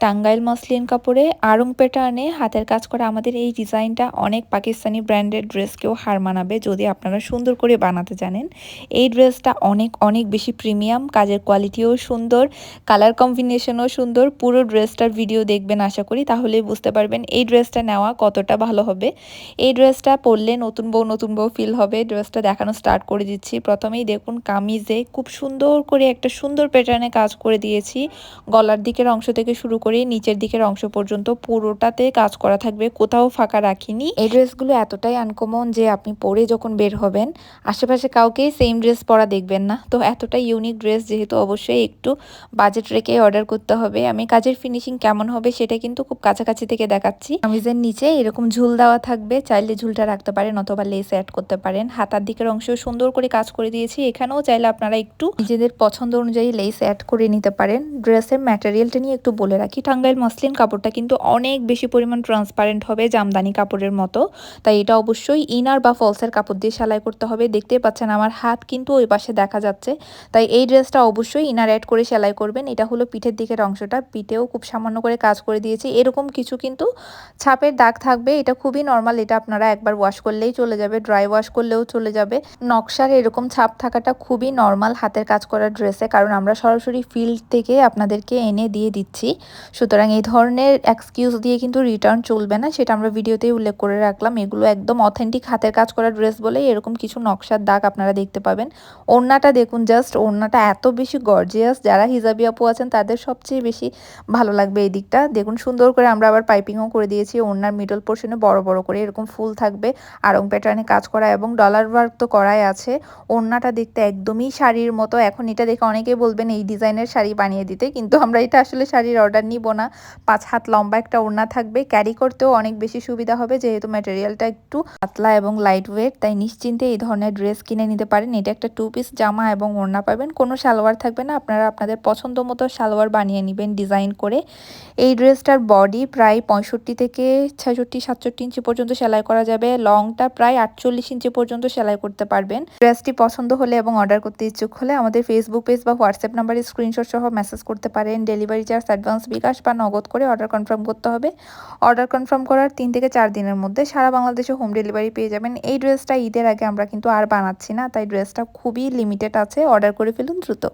Tangail muslin কাপড়ে আড়ং প্যাটার্নে হাতের কাজ করা আমাদের এই ডিজাইনটা অনেক পাকিস্তানি ব্র্যান্ডের ড্রেসকেও হার মানাবে যদি আপনারা সুন্দর করে বানাতে জানেন। এই ড্রেসটা অনেক অনেক বেশি প্রিমিয়াম, কাজের কোয়ালিটিও সুন্দর, কালার কম্বিনেশনও সুন্দর, পুরো ড্রেসটার ভিডিও দেখবেন আশা করি তাহলেই বুঝতে পারবেন এই ড্রেসটা নেওয়া কতটা ভালো হবে। এই ড্রেসটা পরলে নতুন বউ নতুন বউ ফিল হবে, ড্রেসটা দেখানো স্টার্ট করে দিচ্ছি। প্রথমেই দেখুন কামিজে খুব সুন্দর করে একটা সুন্দর প্যাটার্নে কাজ করে দিয়েছি। গলার দিকের অংশ থেকে শুরু করে নিচের দিকের অংশ পর্যন্ত পুরোটাতে কাজ করা থাকবে, কোথাও ফাঁকা রাখিনি। এই ড্রেসগুলো এতটাই আনকমন যে আপনি পরে যখন বের হবেন, আশেপাশে কাউকে সেম ড্রেস পরা দেখবেন না। তো এতটাই ইউনিক ড্রেস যেহেতু অবশ্যই একটু বাজেট রেখে অর্ডার করতে হবে। আমি কাজের ফিনিশিং কেমন হবে সেটা কিন্তু খুব কাছাকাছি থেকে দেখাচ্ছি। কামিজের নিচে এরকম ঝুল দেওয়া থাকবে, চাইলে ঝুলটা রাখতে পারেন অথবা লেস অ্যাড করতে পারেন। হাতার দিকের অংশ সুন্দর করে কাজ করে দিয়েছি, এখানেও চাইলে আপনারা একটু নিজেদের পছন্দ অনুযায়ী লেস অ্যাড করে নিতে পারেন। ড্রেসের ম্যাটেরিয়ালটা নিয়ে একটু বলে রাখি। টাঙ্গাইল মসলিন কাপড়টা কিন্তু অনেক বেশি পরিমাণ ট্রান্সপারেন্ট হবে জামদানি কাপড়ের মতো। তাই এটা অবশ্যই ইনার বা ফলসের কাপড় দিয়ে সেলাই করতে হবে। দেখতেই পাচ্ছেন আমার হাত কিন্তু ওই পাশে দেখা যাচ্ছে। তাই এই ড্রেসটা অবশ্যই ইনার অ্যাড করে সেলাই করবেন। এটা হলো পিঠের দিকের অংশটা। পিঠেও খুব সামান্য করে কাজ করে দিয়েছি। এরকম কিছু কিন্তু ছাপের দাগ থাকবে। এটা খুবই নর্মাল এটা আপনারা একবার ওয়াশ করলেই চলে যাবে। ড্রাই ওয়াশ করলেও চলে যাবে। নকশার এরকম ছাপ থাকাটা খুবই নর্মাল হাতের কাজ করা ড্রেসে কারণ আমরা সরাসরি ফিল্ড থেকে আপনাদেরকে এনে দিয়ে দিচ্ছি। সুতরাং এই ধরনের এক্সকিউজ দিয়ে কিন্তু রিটার্ন চলবে না, সেটা আমরা ভিডিওতেই উল্লেখ করে রাখলাম। এগুলো একদম অথেন্টিক হাতের কাজ করা ড্রেস বলে এরকম কিছু নকশার দাগ আপনারা দেখতে পাবেন। ওড়নাটা দেখুন জাস্ট ওড়নাটা এত বেশি গর্জিয়াস যারা হিজাবি আপু আছেন তাদের সবচেয়ে বেশি ভালো লাগবে এই দিকটা। দেখুন সুন্দর করে আমরা আবার পাইপিংও করে দিয়েছি, ওড়নার মিডল পোর্শনে বড় বড় করে এরকম ফুল থাকবে আরং প্যাটার্নে কাজ করা এবং ডলার ওয়ার্ক তো করাই আছে। ওড়নাটা দেখতে একদমই শাড়ির মতো, এখন এটা দেখে অনেকেই বলবেন এই ডিজাইনের শাড়ি বানিয়ে দিতে, কিন্তু আমরা এটা আসলে শাড়ির অর্ডার নিব না। পাঁচ হাত লম্বা একটা ওড়না থাকবে। ক্যারি করতেও অনেক বেশি সুবিধা হবে, যেহেতু ম্যাটেরিয়ালটা একটু পাতলা এবং লাইট ওয়েট তাই নিশ্চিন্তে এই ধরনের ড্রেস কিনে নিতে পারেন। এটা একটা টু পিস জামা এবং ওড়না পাবেন। কোনো সালোয়ার থাকবে না। আপনারা আপনাদের পছন্দ মতো সালোয়ার বানিয়ে নেবেন ডিজাইন করে। এই ড্রেসটার বডি প্রায় পঁয়ষট্টি থেকে ছেষট্টি, সাতষট্টি ইঞ্চি পর্যন্ত সেলাই করা যাবে। লংটা প্রায় আটচল্লিশ ইঞ্চি পর্যন্ত সেলাই করতে পারবেন। ড্রেসটি পছন্দ হলে এবং অর্ডার করতে ইচ্ছুক হলে আমাদের ফেসবুক পেজ বা হোয়াটসঅ্যাপ নাম্বারে স্ক্রিনশট সহ মেসেজ করতে পারেন। ডেলিভারি চার্জ অ্যাডভান্স বিকাশ বা নগদ করে অর্ডার কনফার্ম করতে হবে। অর্ডার কনফার্ম করার তিন থেকে চার দিনের মধ্যে সারা বাংলাদেশে হোম ডেলিভারি পেয়ে যাবেন। এই ড্রেসটা ঈদের আগে আমরা কিন্তু আর বানাচ্ছি না, তাই ড্রেসটা খুবই লিমিটেড আছে। অর্ডার করে ফেলুন দ্রুত।